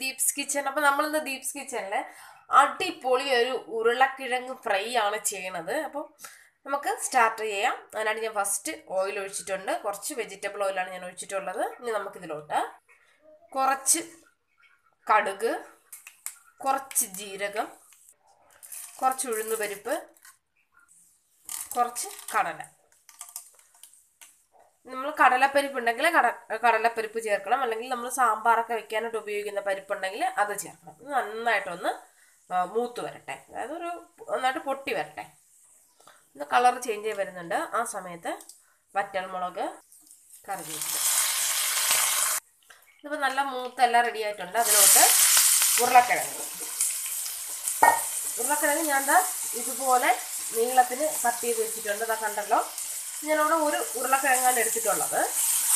Deep's kitchen. അപ്പൊ നമ്മളിന്ന് ദീപ്സ് കിച്ചണിൽ അടിപൊളി ഒരു ഉരുളക്കിഴങ്ങ് ഫ്രൈ ആണ് ചെയ്യണത്. അപ്പോൾ നമുക്ക് സ്റ്റാർട്ട് ചെയ്യാം. അതിനായിട്ട് ഞാൻ ഫസ്റ്റ് ഓയിൽ ഒഴിച്ചിട്ടുണ്ട്. കുറച്ച് വെജിറ്റബിൾ ഓയിലാണ് ഞാൻ ഒഴിച്ചിട്ടുള്ളത്. ഇനി നമുക്ക് നമുക്കിതിലോട്ട് കുറച്ച് കടുക് കുറച്ച് ജീരകം കുറച്ച് ഉഴുന്നുപരിപ്പ് കുറച്ച് കടല. നമ്മൾ കടലപ്പരിപ്പ് ഉണ്ടെങ്കിൽ കട കടലപ്പരിപ്പ് ചേർക്കണം. അല്ലെങ്കിൽ നമ്മൾ സാമ്പാറൊക്കെ വെക്കാനായിട്ട് ഉപയോഗിക്കുന്ന പരിപ്പുണ്ടെങ്കിൽ അത് ചേർക്കണം. നന്നായിട്ടൊന്ന് മൂത്ത് വരട്ടെ. അതായത് ഒരു നന്നായിട്ട് പൊട്ടി വരട്ടെ. ഒന്ന് കളർ ചേഞ്ച് ചെയ്ത് വരുന്നുണ്ട്. ആ സമയത്ത് വറ്റൽമുളക് കറിവേപ്പില. ഇതിപ്പോൾ നല്ല മൂത്തെല്ലാം റെഡി ആയിട്ടുണ്ട്. അതിലോട്ട് ഉരുളക്കിഴങ്ങ്. ഉരുളക്കിഴങ്ങ് ഞാൻ ഇതുപോലെ നീളത്തിന് കട്ട് ചെയ്ത് വെച്ചിട്ടുണ്ട്. അതാ കണ്ടല്ലോ. ഞാനവിടെ ഒരു ഉരുളക്കിഴങ്ങാണ് എടുത്തിട്ടുള്ളത്.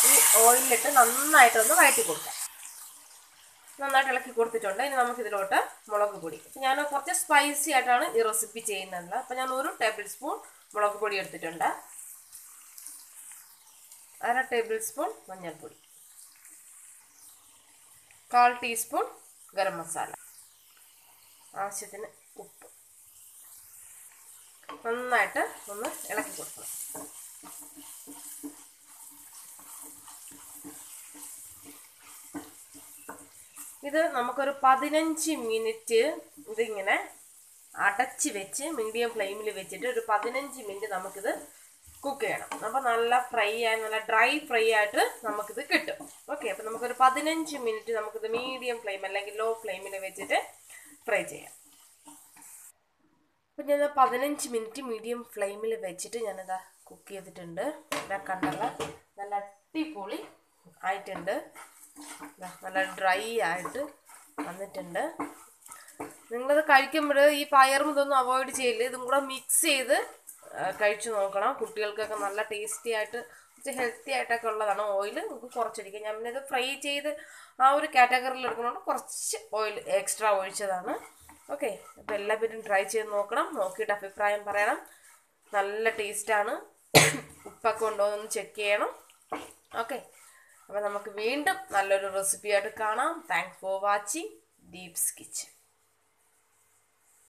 ഈ ഓയിലിട്ട് നന്നായിട്ടൊന്ന് വഴറ്റി കൊടുക്കാം. നന്നായിട്ട് ഇളക്കി കൊടുത്തിട്ടുണ്ട്. ഇനി നമുക്കിതിലോട്ട് മുളക് പൊടി. ഞാൻ കുറച്ച് സ്പൈസി ആയിട്ടാണ് ഈ റെസിപ്പി ചെയ്യുന്നത്. അപ്പം ഞാൻ ഒരു ടേബിൾ സ്പൂൺ മുളക് പൊടി എടുത്തിട്ടുണ്ട്. അര ടേബിൾ സ്പൂൺ മഞ്ഞൾപ്പൊടി. കാൽ ടീസ്പൂൺ ഗരം മസാല. ആവശ്യത്തിന് ഉപ്പ്. നന്നായിട്ട് ഒന്ന് ഇളക്കി കൊടുക്കണം. ഇത് നമുക്കൊരു പതിനഞ്ച് മിനിറ്റ് ഇതിങ്ങനെ അടച്ച് വെച്ച് മീഡിയം ഫ്ലെയിമിൽ വെച്ചിട്ട് ഒരു പതിനഞ്ച് മിനിറ്റ് നമുക്കിത് കുക്ക് ചെയ്യണം. അപ്പോൾ നല്ല ഫ്രൈ ആയി നല്ല ഡ്രൈ ഫ്രൈ ആയിട്ട് നമുക്കിത് കിട്ടും. ഓക്കെ അപ്പോൾ നമുക്കൊരു പതിനഞ്ച് മിനിറ്റ് നമുക്കിത് മീഡിയം ഫ്ലെയിം അല്ലെങ്കിൽ ലോ ഫ്ലെയിമിൽ വെച്ചിട്ട് ഫ്രൈ ചെയ്യാം. അപ്പം ഞാൻ പതിനഞ്ച് മിനിറ്റ് മീഡിയം ഫ്ലെയിമിൽ വെച്ചിട്ട് ഞാനിതാ കുക്ക് ചെയ്തിട്ടുണ്ട്. ഇതാ കണ്ടല്ല നല്ല അടിപൊളി ആയിട്ടുണ്ട്. നല്ല ഡ്രൈ ആയിട്ട് വന്നിട്ടുണ്ട്. നിങ്ങളത് കഴിക്കുമ്പോൾ ഈ പയറും ഇതൊന്നും അവോയ്ഡ് ചെയ്യില്ല? ഇതും കൂടെ മിക്സ് ചെയ്ത് കഴിച്ചു നോക്കണം. കുട്ടികൾക്കൊക്കെ നല്ല ടേസ്റ്റി ആയിട്ട് ഹെൽത്തി ആയിട്ടൊക്കെ ഉള്ളതാണ് ഓയിൽ നമുക്ക് കുറച്ചൊഴിക്കുക ഞാൻ പിന്നെ ഇത് ഫ്രൈ ചെയ്ത് ആ ഒരു കാറ്റഗറിയിൽ എടുക്കുന്നതുകൊണ്ട് കുറച്ച് ഓയിൽ എക്സ്ട്രാ ഒഴിച്ചതാണ്. ഓക്കെ അപ്പോൾ എല്ലാവരും ട്രൈ ചെയ്ത് നോക്കണം. നോക്കിയിട്ട് അഭിപ്രായം പറയണം. നല്ല ടേസ്റ്റാണ് ഉപ്പൊക്കെ ഉണ്ടോ എന്ന് ചെക്ക് ചെയ്യണം. ഓക്കെ അപ്പോൾ നമുക്ക് വീണ്ടും നല്ലൊരു റെസിപ്പിയായിട്ട് കാണാം. Thanks for watching Deeps kitchen